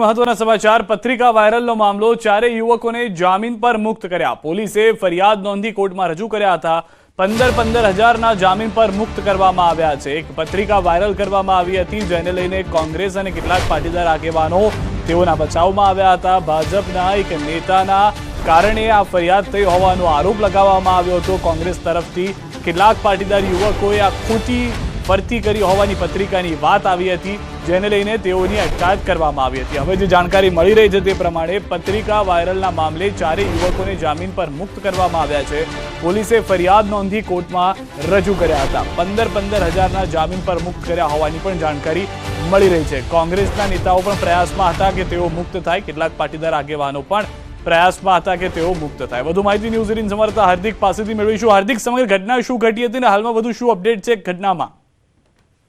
મહત્વના સમાચાર, પત્રિકા વાયરલનો મામલો ચારે યુવકોને જામીન પર મુક્ત કર્યા. પોલીસે ફરિયાદ નોંધી કોર્ટમાં રજૂ કર્યા હતા. પંદર પંદર હજારના જામીન પર મુક્ત કરવામાં આવ્યા છે. એક પત્રિકા વાયરલ કરવામાં આવી હતી, જેને લઈને કોંગ્રેસ અને કેટલાક પાટીદાર આગેવાનો તેઓના બચાવમાં આવ્યા હતા. ભાજપના એક નેતાના કારણે આ ફરિયાદ થઈ હોવાનો આરોપ લગાવવામાં આવ્યો હતો. કોંગ્રેસ તરફથી કેટલાક પાટીદાર યુવકોએ આ ખોટી ફરતી કરી હોવાની પત્રિકાની વાત આવી હતી, જેને લઈને તેઓની અટકાયત કરવામાં આવી હતી. હવે જે જાણકારી મળી રહી છે તે પ્રમાણે પત્રિકા વાયરલના મામલે ચારે યુવકોને જામીન પર મુક્ત કરવામાં આવ્યા છે. પોલીસે ફરિયાદ નોંધી કોર્ટમાં રજૂ કર્યા હતા. પંદર પંદર હજારના જામીન પર મુક્ત કર્યા હોવાની પણ જાણકારી મળી રહી છે. કોંગ્રેસના નેતાઓ પણ પ્રયાસમાં હતા કે તેઓ મુક્ત થાય. કેટલાક પાટીદાર આગેવાનો પણ પ્રયાસમાં હતા કે તેઓ મુક્ત થાય. વધુ માહિતી ન્યૂઝ એટીન સમર્થતા હાર્દિક પાસેથી મેળવીશું. હાર્દિક, સમગ્ર ઘટના શું ઘટી હતી અને હાલમાં વધુ શું અપડેટ છે ઘટનામાં?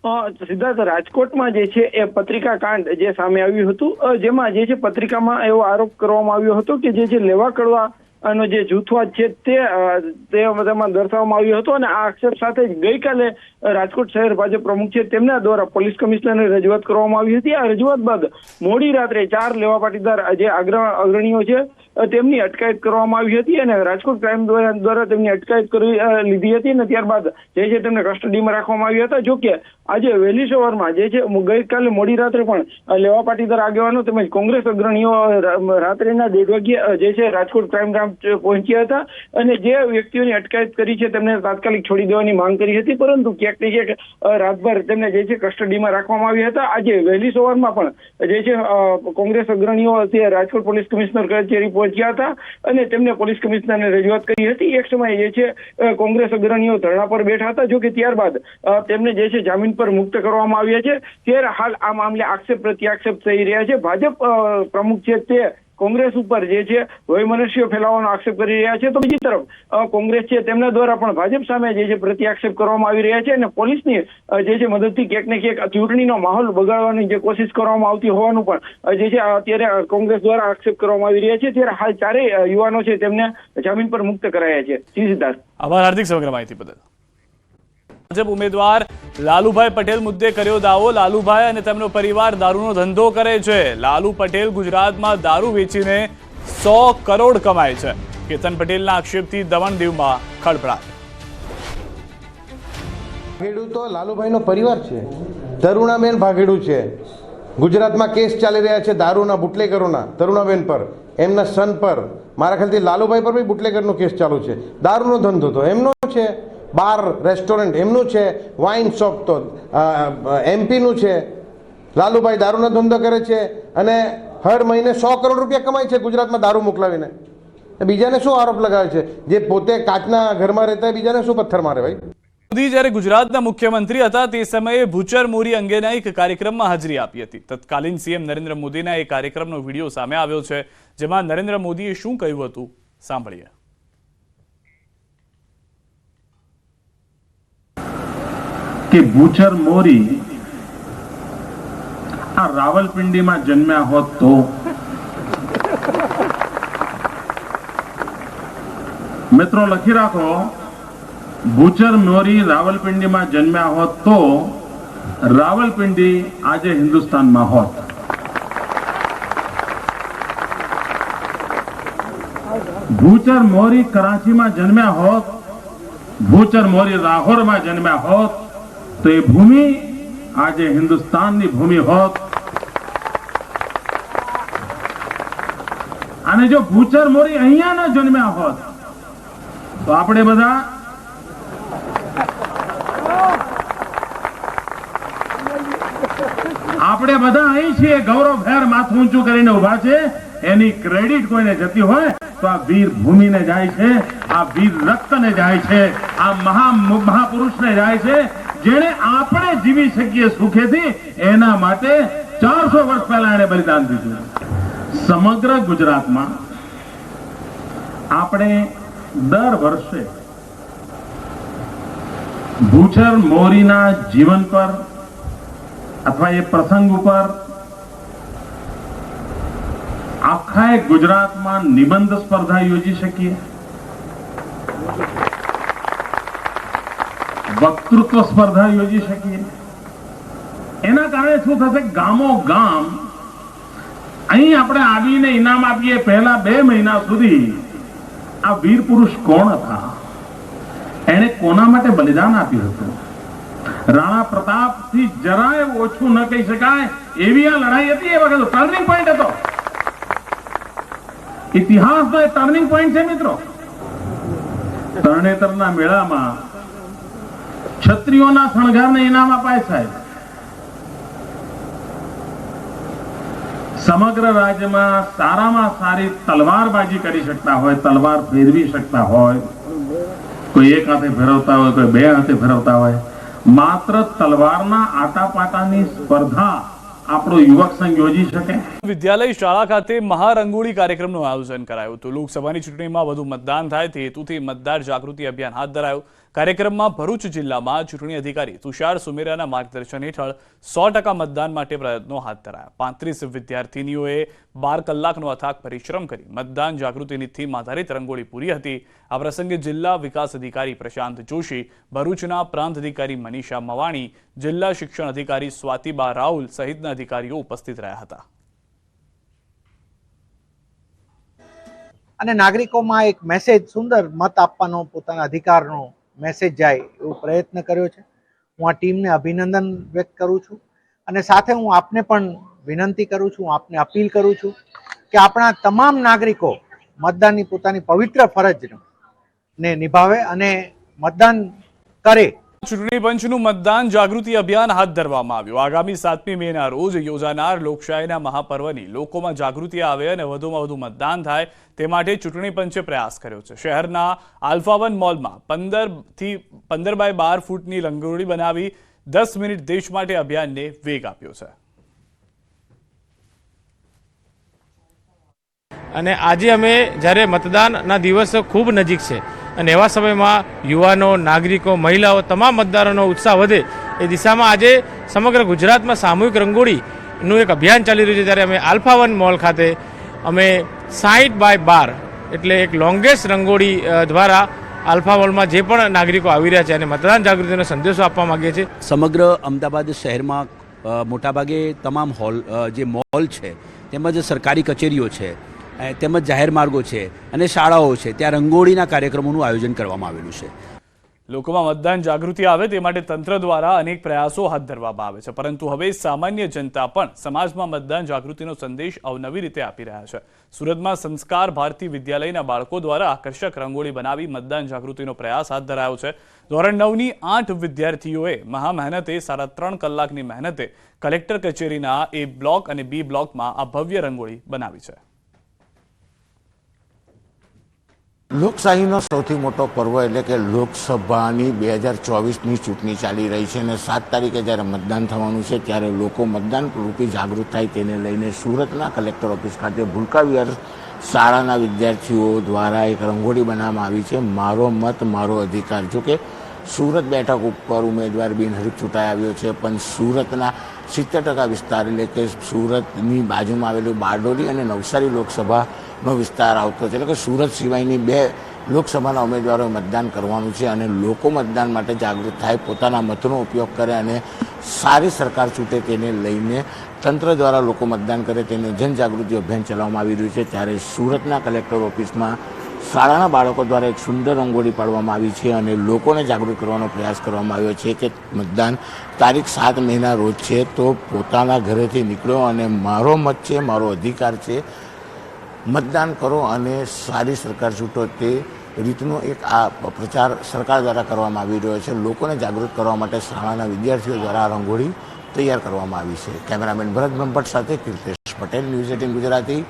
સિદ્ધાર્થ રાજકોટમાં જે છે એ પત્રિકા કાંડ જે સામે આવ્યું હતું જેમાં જે છે પત્રિકામાં એવો આરોપ કરવામાં આવ્યો હતો કે જે છે લેવા કડવા નો જે જૂથવાદ છે તે તેમાં દર્શાવવામાં આવ્યો હતો અને આ આક્ષેપ સાથે જ ગઈકાલે રાજકોટ શહેર ભાજપ પ્રમુખ છે તેમના દ્વારા પોલીસ કમિશનરને રજૂઆત કરવામાં આવી હતી. આ રજૂઆત બાદ મોડી રાત્રે ચાર લેવા પાટીદાર જે અગ્ર અગ્રણીઓ છે તેમની અટકાયત કરવામાં આવી હતી અને રાજકોટ ક્રાઇમ દ્વારા તેમની અટકાયત કરી લીધી હતી અને ત્યારબાદ જે છે તેમને કસ્ટડીમાં રાખવામાં આવ્યા હતા. જો કે આજે વહેલી સવારમાં જે છે ગઈકાલે મોડી રાત્રે પણ લેવા પાટીદાર આગેવાનો તેમજ કોંગ્રેસ અગ્રણીઓ રાત્રેના દોઢ વાગ્યે જે છે રાજકોટ ક્રાઇમ બ્રાન્ચ પહોંચ્યા હતા અને જે વ્યક્તિઓની અટકાયત કરી છે તેમને તાત્કાલિક છોડી દેવાની માંગ કરી હતી. પરંતુ ક્યાંક ને ક્યાંક રાતભર તેમને જે છે કસ્ટડીમાં રાખવામાં આવ્યા હતા. આજે વહેલી સવારમાં પણ જે છે કોંગ્રેસ અગ્રણીઓ રાજકોટ પોલીસ કમિશનર કચેરી પહોંચ્યા હતા અને તેમને પોલીસ કમિશનરને રજૂઆત કરી હતી. એક સમયે જે છે કોંગ્રેસ અગ્રણીઓ ધરણા પર બેઠા હતા, જો કે ત્યારબાદ તેમને જે છે, જામીન પર મુક્ત કરવામાં આવ્યા છે. ત્યારે હાલ આ મામલે આક્ષેપ પ્રત્યાક્ષેપ થઈ રહ્યા છે. ભાજપ પ્રમુખ છે તે કોંગ્રેસ ઉપર જે છે, વયમનસ્ય ફેલાવવાનો આક્ષેપ કરી રહ્યા છે. તો બીજી તરફ કોંગ્રેસ છે, તેમના દ્વારા પણ ભાજપ સામે જે છે પ્રત્યાક્ષેપ કરવામાં આવી રહ્યા છે અને પોલીસની જે છે મદદથી ક્યાંક ને ક્યાંક ચૂંટણીનો માહોલ બગાડવાની જે કોશિશ કરવામાં આવતી હોવાનું પણ જે છે, અત્યારે કોંગ્રેસ દ્વારા આક્ષેપ કરવામાં આવી રહ્યા છે. ત્યારે હાલ ચારેય યુવાનો છે તેમને જામીન પર મુક્ત કરાયા છે. જી સિદ્ધાર્થ. આભાર, હાર્દિક સમગ્ર માહિતી બદલ. ભાજપ ઉમેદવાર લાલુભાઈ પટેલ મુદ્દે કર્યો દાવો. લાલુભાઈ અને તેમનો પરિવાર દારૂનો ધંધો કરે છે. લાલુ પટેલ ગુજરાતમાં દારૂ વેચીને સો કરોડ કમાય છે. કેતન પટેલના આક્ષેપથી દમણ દીવમાં ખળભળાટ. ભાગેડુ તો લાલુભાઈનો પરિવાર છે. તરુણાબેન ભાગેડું છે. ગુજરાતમાં કેસ ચાલી રહ્યા છે દારૂના, બુટલેગરોના, તરુણાબેન પર, એમના સન પર. મારા ખ્યાલથી લાલુભાઈ પર બી બુટલેગરનો કેસ ચાલુ છે. દારૂનો ધંધો તો એમનો છે. બાર રેસ્ટોરન્ટ એમનું છે વાઇન શોપ તો એમપીનું છે, લાલુભાઈ દારૂનો ધંધો કરે છે અને હર મહિને સો કરોડ રૂપિયા કમાય છે ગુજરાતમાં દારૂ મોકલાવીને. બીજાને શું આરોપ લગાવે છે? જે પોતે કાચના ઘરમાં રહેતા બીજાને શું પથ્થર મારે ભાઈ? મોદી જ્યારે ગુજરાતના મુખ્યમંત્રી હતા તે સમયે ભૂચર મોરી અંગેના એક કાર્યક્રમમાં હાજરી આપી હતી. તત્કાલીન સીએમ નરેન્દ્ર મોદીના એ કાર્યક્રમનો વીડિયો સામે આવ્યો છે, જેમાં નરેન્દ્ર મોદીએ શું કહ્યું હતું? સાંભળીએ. કે ભૂચર મોરી આ રાવલપિંડીમાં જન્મ્યા હોત તો? મિત્રો, લખી રાખો. ભૂચર મોરી રાવલપિંડીમાં જન્મ્યા હોત તો રાવલપિંડી આજે હિન્દુસ્તાનમાં હોત. ભૂચર મોરી કરાચીમાં જન્મ્યા હોત ભૂચર મોરી લાહોરમાં જન્મ્યા હોત તો એ ભૂમિ આજે હિન્દુસ્તાનની ભૂમિ હોત. અને જો ભૂચર મોરી અહીંયા ન જન્મ્યા હોત, તો આપણે બધા આપણે બધા અહીં છીએ ગૌરવભેર માથું ઊંચું કરીને ઊભા છે. એની ક્રેડિટ કોઈને જતી હોય, તો આ વીર ભૂમિને જાય છે, આ વીર રક્તને જાય છે, આ મહા મહાપુરુષને જાય છે જેણે આપણે જીવી શકીએ સુખેથી, એના માટે ચારસો વર્ષ પહેલા એને બલિદાન દીધું. સમગ્ર ગુજરાતમાં આપણે દર વર્ષે ભૂચર મોરીના જીવન પર અથવા એ પ્રસંગ ઉપર આખા ગુજરાતમાં નિબંધ સ્પર્ધા યોજી શકીએ. વક્તૃત્વ સ્પર્ધા યોજી શકીએ. એના કારણે શું થશે? ગામો ગામ અહીં આપણે આવીને ઇનામ આપીએ. પહેલા બે મહિના સુધી આ વીર પુરુષ કોણ હતા? એને કોના માટે બલિદાન આપ્યું હતું? રાણા પ્રતાપથી જરાય ઓછું ન કહી શકાય. એવી આ લડાઈ હતી એ વખત. ટર્નિંગ પોઈન્ટ હતો. ઇતિહાસનો એ ટર્નિંગ પોઈન્ટ છે મિત્રો. તરણેતરના મેળામાં ક્ષત્રિયોના શણગારને ઇનામ અપાય સાહેબ. સમગ્ર રાજ્યમાં સારામાં સારી તલવારબાજી કરી શકતા હોય, તલવાર ફેરવી શકતા હોય, કોઈ એક હાથે ફેરવતા હોય, કોઈ બે હાથે ફેરવતા હોય, માત્ર તલવારના આટાપાટાની સ્પર્ધા આપણો યુવક સંઘ યોજી શકે. વિદ્યાલય શાળા ખાતે મહારંગોળી કાર્યક્રમનું આયોજન કરાયું હતું. લોકસભાની ચૂંટણીમાં વધુ મતદાન થાય તે હેતુથી મતદાર જાગૃતિ અભિયાન હાથ ધરાયું. કાર્યક્રમમાં ભરૂચ જિલ્લામાં ચૂંટણી અધિકારી તુષાર સુમેરાના માર્ગદર્શન હેઠળ સો ટકા મતદાન માટે પ્રયત્નો હાથ ધરાયા. પાંત્રીસ વિદ્યાર્થીનીઓએ બાર કલાકનો અથાગ પરિશ્રમ કરી મતદાન જાગૃતિની થીમ આધારિત રંગોળી પૂરી હતી. આ પ્રસંગે જિલ્લા વિકાસ અધિકારી પ્રશાંત જોશી, ભરૂચના પ્રાંત અધિકારી મનીષા મવાણી, જિલ્લા શિક્ષણ અધિકારી સ્વાતિબા રાઉલ સહિતના અધિકારીઓ ઉપસ્થિત રહ્યા હતા. અને નાગરિકોમાં એક મેસેજ સુંદર મત આપવાનો પોતાના અધિકારનો મેસેજ જાય એવો પ્રયત્ન કર્યો છે. હું આ ટીમને અભિનંદન વ્યક્ત કરું છું અને સાથે હું આપને પણ વિનંતી કરું છું આપને અપીલ કરું છું કે આપણા તમામ નાગરિકો મતદાનની પોતાની પવિત્ર ફરજને નિભાવે અને મતદાન કરે ચૂંટણી પંચનું મતદાન જાગૃતિ અભિયાન હાથ ધરવામાં આવ્યું. આગામી સાતમી મેના રોજ યોજાનાર લોકશાહીના મહાપર્વની લોકોમાં જાગૃતિ આવે અને વધુમાં વધુ મતદાન થાય તે માટે ચૂંટણી પંચે પ્રયાસ કર્યો છે. શહેરના આલ્ફાવન મોલમાં પંદરથી પંદર બાય બાર ફૂટની રંગોળી બનાવી દસ મિનિટ દેશ માટે અભિયાનને વેગ આપ્યો છે. અને આજે અમે જ્યારે મતદાનના દિવસ ખૂબ નજીક છે અને એવા સમયમાં યુવાનો, નાગરિકો, મહિલાઓ તમામ મતદારોનો ઉત્સાહ વધે એ દિશામાં આજે સમગ્ર ગુજરાતમાં સામૂહિક રંગોળીનું એક અભિયાન ચાલી રહ્યું છે. ત્યારે અમે આલ્ફાવન મોલ ખાતે અમે સાઠ બાય બાર એટલે એક લોંગેસ્ટ રંગોળી દ્વારા આલ્ફા મોલમાં જે પણ નાગરિકો આવી રહ્યા છે અને મતદાન જાગૃતિનો સંદેશો આપવા માગીએ છીએ. સમગ્ર અમદાવાદ શહેરમાં મોટાભાગે તમામ હોલ જે મોલ છે, તેમજ સરકારી કચેરીઓ છે તેમજ જાહેર માર્ગો છે અને શાળાઓ છે, ત્યાં રંગોળીના કાર્યક્રમોનું આયોજન કરવામાં આવેલું છે. લોકોમાં મતદાન જાગૃતિ આવે તે માટે તંત્ર દ્વારા અનેક પ્રયાસો હાથ ધરવામાં આવે છે. પરંતુ હવે સામાન્ય જનતા પણ સમાજમાં મતદાન જાગૃતિનો સંદેશ અવનવી રીતે આપી રહ્યા છે. સુરતમાં સંસ્કાર ભારતી વિદ્યાલયના બાળકો દ્વારા આકર્ષક રંગોળી બનાવી મતદાન જાગૃતિનો પ્રયાસ હાથ ધરાયો છે. ધોરણ નવની આઠ વિદ્યાર્થીઓએ મહા મહેનતે સાડા ત્રણ કલાકની મહેનતે કલેક્ટર કચેરીના એ બ્લોક અને બી બ્લોકમાં આ ભવ્ય રંગોળી બનાવી છે. લોકશાહીનો સૌથી મોટો પર્વ એટલે કે લોકસભાની બે હજાર ચોવીસની ચૂંટણી ચાલી રહી છે અને સાત તારીખે જ્યારે મતદાન થવાનું છે ત્યારે લોકો મતદાન રૂપી જાગૃત થાય તેને લઈને સુરતના કલેક્ટર ઓફિસ ખાતે ભૂલકાવિહાર શાળાના વિદ્યાર્થીઓ દ્વારા એક રંગોળી બનાવવામાં આવી છે. મારો મત, મારો અધિકાર. જો કે સુરત બેઠક ઉપર ઉમેદવાર બિનહરીફ ચૂંટાઈ આવ્યો છે, પણ સુરતના સિત્તેર ટકા વિસ્તાર એટલે કે સુરતની બાજુમાં આવેલું બારડોલી અને નવસારી લોકસભાનો વિસ્તાર આવતો છે. એટલે કે સુરત સિવાયની બે લોકસભાના ઉમેદવારોએ મતદાન કરવાનું છે અને લોકો મતદાન માટે જાગૃત થાય, પોતાના મતનો ઉપયોગ કરે અને સારી સરકાર ચૂંટે તેને લઈને તંત્ર દ્વારા લોકો મતદાન કરે તેને જનજાગૃતિ અભિયાન ચલાવવામાં આવી રહ્યું છે. ત્યારે સુરતના કલેક્ટર ઓફિસમાં શાળાના બાળકો દ્વારા એક સુંદર રંગોળી પાડવામાં આવી છે અને લોકોને જાગૃત કરવાનો પ્રયાસ કરવામાં આવ્યો છે કે મતદાન તારીખ સાત મહિના રોજ છે, તો પોતાના ઘરેથી નીકળો અને મારો મત છે, મારો અધિકાર છે મતદાન કરો અને સારી સરકાર ચૂંટો તે રીતનો એક આ પ્રચાર સરકાર દ્વારા કરવામાં આવી રહ્યો છે. લોકોને જાગૃત કરવા માટે શાળાના વિદ્યાર્થીઓ દ્વારા રંગોળી તૈયાર કરવામાં આવી છે. કેમેરામેન ભરત બ્રહ્મભટ્ટ સાથે કીર્તેશ પટેલ, ન્યૂઝ એટીન ગુજરાતી,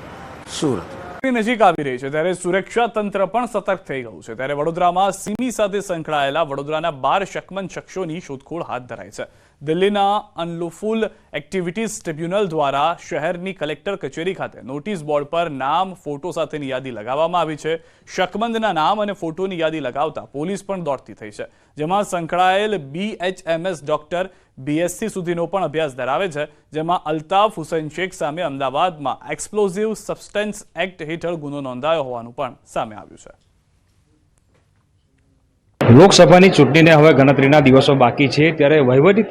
સુરત. નજીક આવી રહી છે ત્યારે સુરક્ષા તંત્ર પણ સતર્ક થઈ ગયું છે. ત્યારે વડોદરામાં સિમી સાથે સંકળાયેલા વડોદરાના બાર શકમન શખ્સોની શોધખોળ હાથ ધરાઈ છે. દિલ્હીના અનલોફુલ એક્ટિવિટીઝ ટ્રિબ્યુનલ દ્વારા શહેરની કલેક્ટર કચેરી ખાતે નોટિસ બોર્ડ પર નામ, ફોટો સાથેની યાદી લગાવવામાં આવી છે. શકમંદના નામ અને ફોટોની યાદી લગાવતા પોલીસ પણ દોડતી થઈ છે. જેમાં સંકળાયેલ બીએચએમએસ ડોક્ટર બીએસસી સુધીનો પણ અભ્યાસ ધરાવે છે. જેમાં અલ્તાફ હુસૈન શેખ સામે અમદાવાદમાં એક્સપ્લોઝિવ સબસ્ટન્સ એક્ટ હેઠળ ગુનો નોંધાયો હોવાનું પણ સામે આવ્યું છે. લોકસભાની ચૂંટણીને હવે ગણતરીના દિવસો બાકી છે. ત્યારે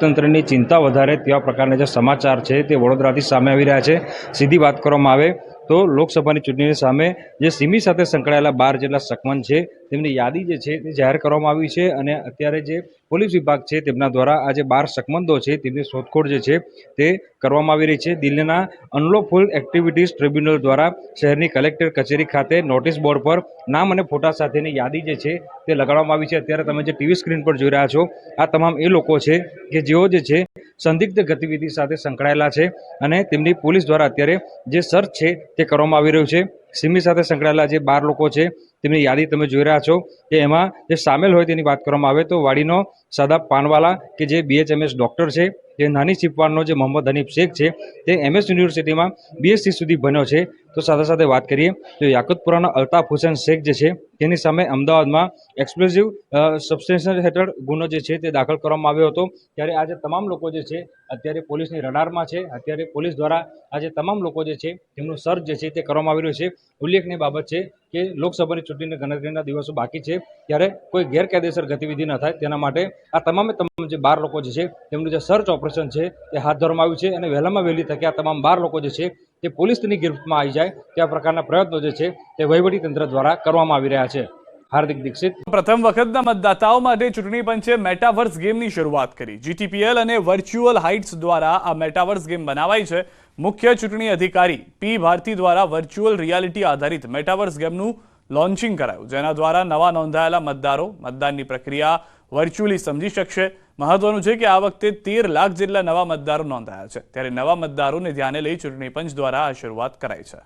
તંત્રની ચિંતા વધારે તેવા પ્રકારના જે સમાચાર છે તે વડોદરાથી સામે આવી રહ્યા છે. સીધી વાત કરવામાં આવે તો લોકસભાની ચૂંટણીની સામે જે સિમી સાથે સંકળાયેલા બાર જેટલા સકમન છે, તેમની યાદી જે છે તે જાહેર કરવામાં આવી છે અને અત્યારે જે પોલીસ વિભાગ છે તેમના દ્વારા આ જે બાર સકમંદો છે તેમની શોધખોળ જે છે તે કરવામાં આવી રહી છે. દિલ્હીના અનલોફુલ એક્ટિવિટીઝ ટ્રિબ્યુનલ દ્વારા શહેરની કલેક્ટર કચેરી ખાતે નોટિસ બોર્ડ પર નામ અને ફોટા સાથેની યાદી જે છે તે લગાડવામાં આવી છે. અત્યારે તમે જે ટીવી સ્ક્રીન પર જોઈ રહ્યા છો, આ તમામ એ લોકો છે કે જેઓ જે છે સંદિગ્ધ ગતિવિધિ સાથે સંકળાયેલા છે અને તેમની પોલીસ દ્વારા અત્યારે જે સર્ચ છે તે કરવામાં આવી રહ્યું છે. સિમી સાથે સંકળાયેલા જે બાર લોકો છે, તેમની યાદી તમે જોઈ રહ્યા છો કે એમાં જે સામેલ હોય તેની વાત કરવામાં આવે તો વાડીનો સાદા પાનવાલા કે જે બીએચએમએસ ડૉક્ટર છે, જે નાની ચીપવાડનો જે મોહમ્મદ હનીફ શેખ છે, તે એમએસ યુનિવર્સિટીમાં બીએસસી સુધી ભણ્યો છે. તો સાથે સાથે વાત કરીએ તો યાકુતપુરાના અલ્તાફ હુસેન શેખ જે છે, તેની સામે અમદાવાદમાં એક્સપ્લોઝિવ સબસ્ટેન્શન હેઠળ ગુનો જે છે તે દાખલ કરવામાં આવ્યો હતો. ત્યારે આજે તમામ લોકો જે છે, અત્યારે પોલીસની રડારમાં છે. અત્યારે પોલીસ દ્વારા આજે તમામ લોકો જે છે, તેમનું સર્ચ જે છે તે કરવામાં આવી રહ્યું છે. ઉલ્લેખનીય બાબત છે કે લોકસભાની ચૂંટણીની ગણતરીના દિવસો બાકી છે. ત્યારે કોઈ ગેરકાયદેસર ગતિવિધિ ન થાય. તેના માટે આ તમામે તમામ જે બાર લોકો જે છે, તેમનું જે સર્ચ ઓપરેશન છે તે હાથ ધરવામાં આવ્યું છે. અને વહેલામાં વહેલી તકે આ તમામ બાર લોકો જે છે તે પોલીસની ગિરફ્તમાં આવી જાય તેવા પ્રકારના પ્રયત્નો જે છે તે વહીવટીતંત્ર દ્વારા કરવામાં આવી રહ્યા છે. હાર્દિક દીક્ષિત. પ્રથમ વખતના મતદાતાઓ માટે ચૂંટણી પંચે મેટાવર્સ ગેમની શરૂઆત કરી. જીટીપીએલ અને વર્ચ્યુઅલ હાઇટ્સ દ્વારા આ મેટાવર્સ ગેમ બનાવાઈ છે. મુખ્ય ચૂંટણી અધિકારી પી ભારતી દ્વારા વર્ચ્યુઅલ રિયાલિટી આધારિત મેટાવર્સ ગેમનું લોન્ચિંગ કરાયું. જેના દ્વારા નવા નોંધાયેલા મતદારો મતદાનની પ્રક્રિયા વર્ચ્યુઅલી સમજી શકશે. મહત્વનું છે કે આ વખતે તેર લાખ જેટલા નવા મતદારો નોંધાયા છે. ત્યારે નવા મતદારોને ધ્યાને લઈ ચૂંટણી પંચ દ્વારા આ શરૂઆત કરાઈ છે.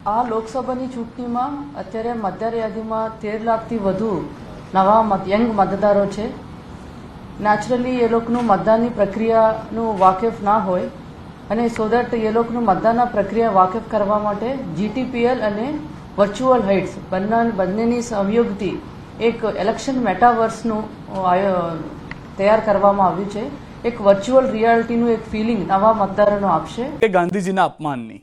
આ લોકસભાની ચૂંટણીમાં અત્યારે મતદાર યાદીમાં તેર લાખથી વધુ નવા મત, યંગ મતદારો છે. નેચરલી એ લોકોનું મતદાનની પ્રક્રિયાનું વાકેફ ના હોય અને સો દેટ એ લોકોનું મતદાનના પ્રક્રિયા વાકેફ કરવા માટે જીટીપીએલ અને વર્ચ્યુઅલ હાઇટ્સ બંને, બંનેની સહયોગથી એક ઇલેક્શન મેટાવર્સનું તૈયાર કરવામાં આવ્યું છે. એક વર્ચ્યુઅલ રિયાલિટીનું એક ફિલિંગ નવા મતદારોને આપશે. ગાંધીજીના અપમાનની.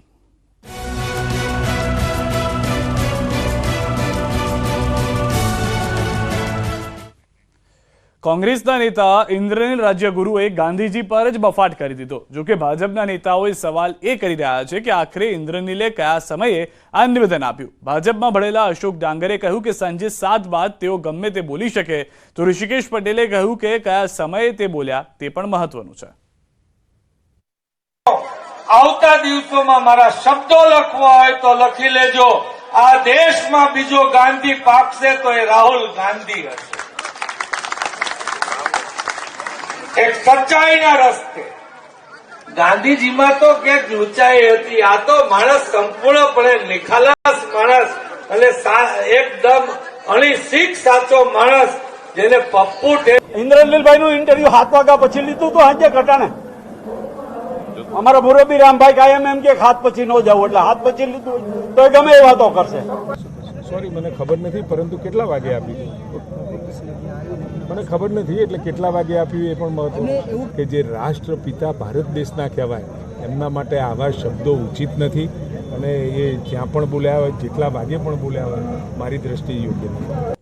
કોંગ્રેસના નેતા ઇન્દ્રનીલ રાજ્યગુરુએ ગાંધીજી પર જ બફાટ કરી દીધો. જોકે ભાજપના નેતાઓએ સવાલ એ કરી રહ્યા છે કે આખરે ઇન્દ્રનીલે કયા સમયે આ નિવેદન આપ્યું? ભાજપમાં ભળેલા અશોક ડાંગરે કહ્યું કે સાંજે સાત બાદ તેઓ ગમે તે બોલી શકે. તો ઋષિકેશ પટેલે કહ્યું કે કયા સમયે તે બોલ્યા તે પણ મહત્વનું છે. આવતા દિવસોમાં મારા શબ્દો લખવા હોય તો લખી લેજો. આ દેશમાં બીજો ગાંધી પાકશે તો એ રાહુલ ગાંધી હશે. એક સચ્ચાઈના રસ્તે. ગાંધીજીમાં તો ક્યાંક ઊંચાઈ હતી. આ તો માણસ સંપૂર્ણપણે નિખાલાસ માણસ અને એકદમ અણી શીખ સાચો માણસ જેને પપ્પુ ઇન્દ્રનીલભાઈ નું ઇન્ટરવ્યુ હાથ વાગ્યા પછી લીધું તો આજે ઘટાણે અમારા મુરબ્બી રામભાઈ કાયમ એમ કે હાથ પછી ન જવું એટલે હાથ પછી લીધું તો એ ગમે એ વાતો કરશે. સોરી મને ખબર નથી પરંતુ કેટલા વાગે આપ્યું મને ખબર નથી એટલે કેટલા વાગે આપ્યું એ પણ મહત્વ. કે જે રાષ્ટ્રપિતા ભારત દેશના કહેવાય એમના માટે આવા શબ્દો ઉચિત નથી અને એ જ્યાં પણ બોલ્યા હોય જેટલા વાગે પણ બોલ્યા હોય મારી દ્રષ્ટિએ યોગ્ય નથી.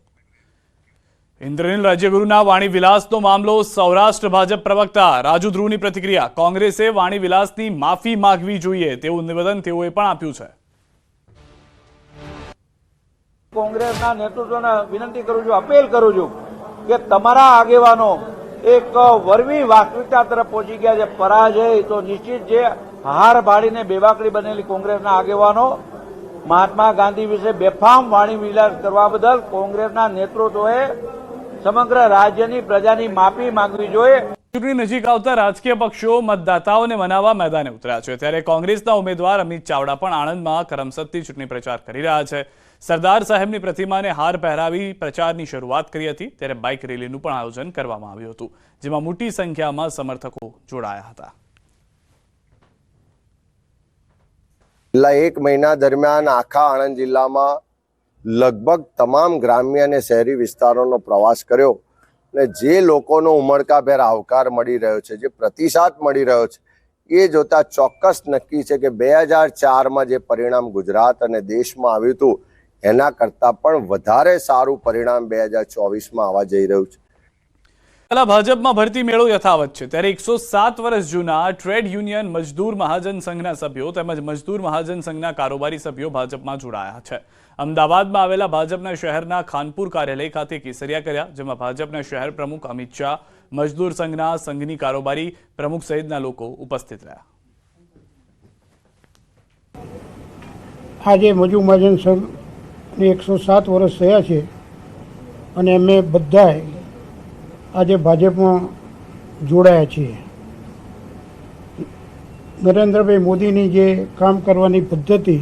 ઇન્દ્રનીલ રાજ્યગુરુના વાણી વિલાસનો મામલો સૌરાષ્ટ્ર ભાજપ પ્રવક્તા રાજુ ધ્રુવની પ્રતિક્રિયા. કોંગ્રેસે વાણી વિલાસની માફી માંગવી જોઈએ તેવું નિવેદન તેઓએ પણ આપ્યું છે. કોંગ્રેસના નેતૃત્વને વિનંતી કરું છું અપીલ કરું છું. કે તમારા આગેવાનો એક વરવી વાસ્તવિકતા તરફ પહોંચી ગયા છે, પરાજય તો નિશ્ચિત છે. હાર ભાડીને બેવાકડી બનેલી કોંગ્રેસના આગેવાનો, મહાત્મા ગાંધી વિશે બેફામ વાણી વિલાસ કરવા બદલ કોંગ્રેસના નેતૃત્વએ સમગ્ર રાજ્યની પ્રજાની માફી માંગવી જોઈએ. ચૂંટણી નજીક આવતા રાજકીય પક્ષો મતદાતાઓને મનાવવા મેદાને ઉતર્યા છે. ત્યારે કોંગ્રેસના ઉમેદવાર અમિત ચાવડા પણ આણંદમાં કરમસદથી ચૂંટણી પ્રચાર કરી રહ્યા છે. સરદાર સાહેબની પ્રતિમાને હાર પહેરાવી પ્રચારની શરૂઆત કરી હતી, ત્યારે બાઇક રેલીનું પણ આયોજન કરવામાં આવ્યું હતું, જેમાં મોટી સંખ્યામાં સમર્થકો જોડાયા હતા. છેલ્લા એક મહિના દરમિયાન આખા આણંદ જિલ્લામાં લગભગ તમામ ગ્રામ્ય અને શહેરી વિસ્તારોનો પ્રવાસ કર્યો અને જે લોકોનો ઉમળકાભેર આવકાર મળી રહ્યો છે, જે પ્રતિસાદ મળી રહ્યો છે, એ જોતા ચોક્કસ નક્કી છે કે બે હજાર ચારમાં જે પરિણામ ગુજરાત અને દેશમાં આવ્યું હતું એના કરતાં પણ વધારે સારું પરિણામ બે હજાર ચોવીસમાં આવવા જઈ રહ્યું છે. પહેલા ભાજપમાં ભરતી મેળો યથાવત છે. ત્યારે એકસો સાત વર્ષ જૂના ટ્રેડ યુનિયન મજદૂર મહાજન સંઘના સભ્યો તેમજ મજદૂર મહાજન સંઘના કારોબારી સભ્યો ભાજપમાં જોડાયા છે. અમદાવાદમાં આવેલા ભાજપના શહેરના ખાનપુર કાર્યાલય ખાતે કેસરિયા કર્યા જેમાં ભાજપના શહેર પ્રમુખ અમિત શાહ મજદૂર સંઘના સંઘની કારોબારી પ્રમુખ સહિતના લોકો ઉપસ્થિત રહ્યા. આજે મજૂર મહાજન સંઘને એકસો સાત વર્ષ થયા છે અને અમે બધાએ આજે ભાજપમાં જોડાયા છીએ. નરેન્દ્રભાઈ મોદીની જે કામ કરવાની પદ્ધતિ,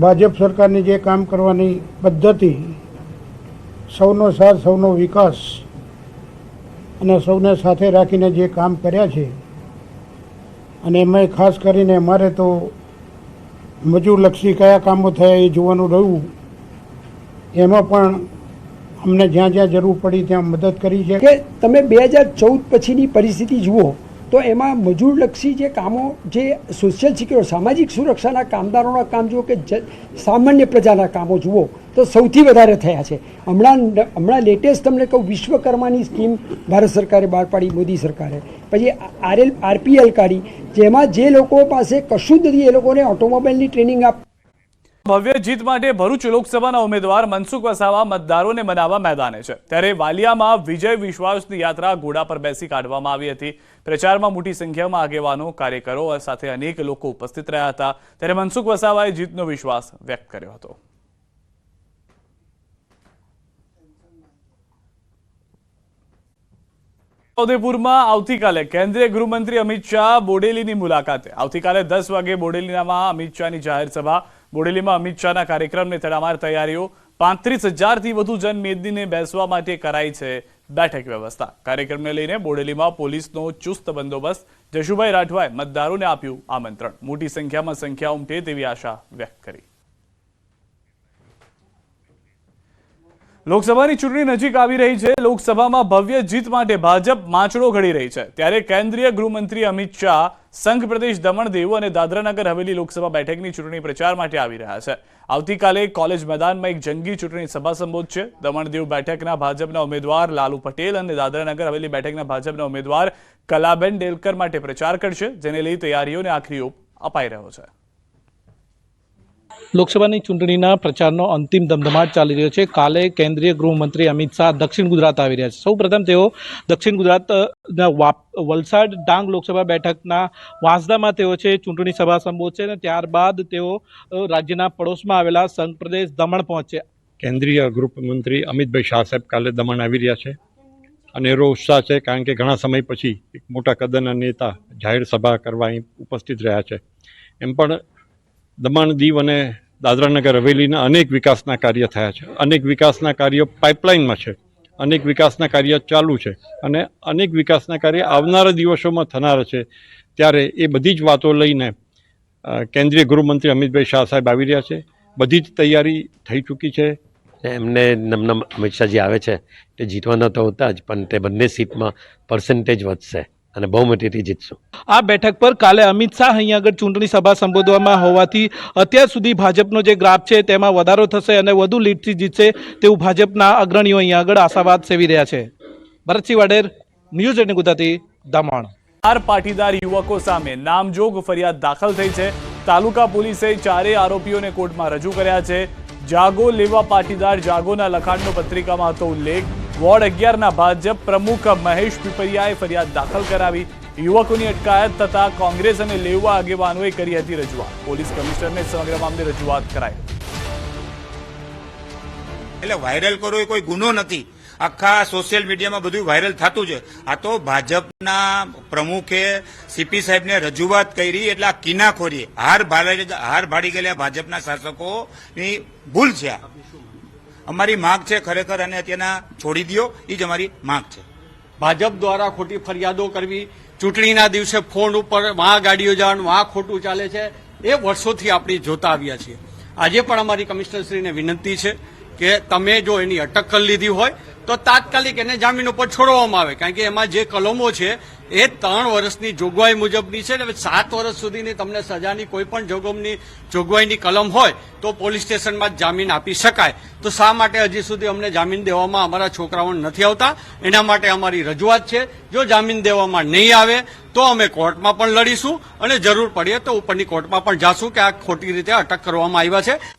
ભાજપ સરકારની જે કામ કરવાની પદ્ધતિ, સૌનો સાથ, સૌનો વિકાસ અને સૌને સાથે રાખીને જે કામ કર્યા છે અને એમાં ખાસ કરીને અમારે તો મજૂરલક્ષી કયા કામો થયા એ જોવાનું રહ્યું. એમાં પણ અમને જ્યાં જ્યાં જરૂર પડી ત્યાં મદદ કરી છે. કે તમે બે હજાર ચૌદ પછીની પરિસ્થિતિ જુઓ, તો એમાં મજૂરલક્ષી જે કામો, જે સોશિયલ સિક્યોર સામાજિક સુરક્ષાના કામદારોના કામ જુઓ કે સામાન્ય પ્રજાના કામો જુઓ તો સૌથી વધારે થયા છે. હમણાં હમણાં લેટેસ્ટ તમને કહું, વિશ્વકર્માની સ્કીમ ભારત સરકારે બહાર પાડી, મોદી સરકારે. પછી આરએલ આરપીએલ કાઢી, જેમાં જે લોકો પાસે કશું જ નથી, એ લોકોને ઓટોમોબાઈલની ટ્રેનિંગ આપ ભવ્ય જીત માટે ભરૂચ લોકસભાના ઉમેદવાર મનસુખ વસાવા મતદારોને મનાવવા મેદાને છે. ત્યારે વાલિયામાં વિજય વિશ્વાસની યાત્રા ઘોડા પર બેસી કાઢવામાં આવી હતી. પ્રચારમાં મોટી સંખ્યામાં આગેવાનો, કાર્યકરો સાથે અનેક લોકો ઉપસ્થિત રહ્યા હતા. ત્યારે મનસુખ વસાવાએ જીતનો વિશ્વાસ વ્યક્ત કર્યો હતો. ઉદયપુરમાં આવતીકાલે કેન્દ્રીય ગૃહમંત્રી અમિત શાહ બોડેલીની મુલાકાતે. આવતીકાલે દસ વાગે બોડેલીમાં અમિત શાહની જાહેર બોડેલીમાં અમિત શાહના કાર્યક્રમની તડામાર તૈયારીઓ. પાંત્રીસ હજારથી વધુ જનમેદનીને બેસવા માટે કરાઈ છે બેઠક વ્યવસ્થા. કાર્યક્રમને લઈને બોડેલીમાં પોલીસનો ચુસ્ત બંદોબસ્ત. જશુભાઈ રાઠવાએ મતદારોને આપ્યું આમંત્રણ. મોટી સંખ્યામાં સંખ્યા ઉમટે તેવી આશા વ્યક્ત કરી. લોકસભાની ચૂંટણી નજીક આવી રહી છે. લોકસભામાં ભવ્ય જીત માટે ભાજપ માંચડો ઘડી રહી છે. ત્યારે કેન્દ્રીય ગૃહમંત્રી અમિત શાહ, સંઘ પ્રદેશ દમણ દેવ અને દાદરાનગર હવેલી લોકસભા બેઠકની ચૂંટણી પ્રચાર માટે આવી રહ્યા છે. આવતીકાલે કોલેજ મેદાનમાં એક જંગી ચૂંટણી સભા સંબોધશે. દમણ દેવ બેઠકના ભાજપના ઉમેદવાર લાલુ પટેલ અને દાદરાનગર હવેલી બેઠકના ભાજપના ઉમેદવાર કલાબેન ડેલકર માટે પ્રચાર કરશે, જેને લઈ તૈયારીઓને આખરી ઓપ અપાઈ રહ્યો છે. લોકસભાની ચૂંટણીના પ્રચારનો અંતિમ ધમધમાટ ચાલી રહ્યો છે. કાલે કેન્દ્રીય ગૃહમંત્રી અમિત શાહ દક્ષિણ ગુજરાત આવી રહ્યા છે. સૌપ્રથમ તેઓ દક્ષિણ ગુજરાતના વાપ, વલસાડ ડાંગ લોકસભા બેઠકના વાંસદામાં તેઓ છે, ચૂંટણી સભા સંબોધશે અને ત્યારબાદ તેઓ રાજ્યના પડોશમાં આવેલા સંઘ પ્રદેશ દમણ પહોંચશે. કેન્દ્રીય ગૃહમંત્રી અમિતભાઈ શાહ સાહેબ કાલે દમણ આવી રહ્યા છે અને એનો ઉત્સાહ છે કારણ કે ઘણા સમય પછી એક મોટા કદના નેતા જાહેર સભા કરવા અહીં ઉપસ્થિત રહ્યા છે. એમ પણ દમણ દીવ અને દાદરાનગર હવેલીના અનેક વિકાસના કાર્ય થયા છે. અનેક વિકાસના કાર્યો પાઇપલાઇનમાં છે. અનેક વિકાસના કાર્ય ચાલુ છે. અને અનેક વિકાસના કાર્ય આવનારા દિવસોમાં થનાર છે. ત્યારે એ બધી જ વાતો લઈને કેન્દ્રીય ગૃહમંત્રી અમિતભાઈ શાહ સાહેબ આવી રહ્યા છે. બધી જ તૈયારી થઈ ચૂકી છે. એમને નમનમ અમિત શાહજી આવે છે. તે જીતવાના તો હતા જ, પણ તે બંને સીટમાં પર્સન્ટેજ વધશે. અને બહુમતીથી જીતશું. આ બેઠક પર કાલે અમિત શાહ અહીંયા આગળ ચૂંટણી સભા સંબોધવામાં હોવાથી અત્યાર સુધી ભાજપનો જે ગ્રાફ છે તેમાં વધારો થશે અને વધુ લીડથી જીતશે તેવું ભાજપના અગ્રણીઓ અહીંયા આગળ આશાવાદ સેવી રહ્યા છે. Bharatsinh Vader news eighteen Gujarati Daman. ચાર પાટીદાર યુવકો સામે નામજોગ ફરિયાદ દાખલ થઈ છે. તાલુકા પોલીસે ચારેય આરોપીઓને કોર્ટમાં રજૂ કર્યા છે. જાગો લેવા પાટીદાર જાગોના લખાણનો પત્રિકામાં હતો ઉલ્લેખ. વોર્ડ અગિયારના ભાજપ પ્રમુખ મહેશ પીપરિયાએ ફરિયાદ દાખલ કરાવી. યુવકોની અટકાયત થતા કોંગ્રેસ અને લેવા આગેવાનોએ કરી હતી રજૂઆત. પોલીસ કમિશનરને સમગ્ર મામલે રજૂઆત કરાઈ. એટલે વાયરલ કરવો એ કોઈ ગુનો નથી. આખા સોશિયલ મીડિયામાં બધું વાયરલ થતું છે. આ તો ભાજપના પ્રમુખે સીપી સાહેબને રજૂઆત કરી એટલે આ કિનાખોરી હાર ભાડી હાર ભાડી ગયેલા ભાજપના શાસકોની ભૂલ છે આ. અમારી માંગ છે ખરેખર અને અત્યારના છોડી દો એ જ અમારી માંગ છે. ભાજપ દ્વારા ખોટી ફરિયાદો કરવી, ચૂંટણીના દિવસે ફોન ઉપર વાં ગાડીઓ જવાનું વાં ખોટું ચાલે છે, એ વર્ષોથી આપણે જોતા આવ્યા છીએ. આજે પણ અમારી કમિશનરશ્રીને વિનંતી છે કે તમે જો એની અટક કરી લીધી હોય તો તાત્કાલિક એને જામીન ઉપર છોડવામાં આવે. કારણ કે એમાં જે કલમો છે, એ ત્રણ વર્ષની જોગવાઈ મુજબની છે ને સાત વર્ષ સુધીની તમને સજાની કોઈ પણ જોગમની, જોગવાઈની કલમ હોય, તો પોલીસ સ્ટેશનમાં જામીન આપી શકાય. તો શા માટે હજી સુધી અમને જામીન દેવામાં અમારા છોકરાઓને નથી આવતા? એના માટે અમારી રજૂઆત છે. જો જામીન દેવામાં નહીં આવે, તો અમે કોર્ટમાં પણ લડીશું અને જરૂર પડીએ તો ઉપરની કોર્ટમાં પણ જાશું કે આ ખોટી રીતે અટક કરવામાં આવ્યા છે.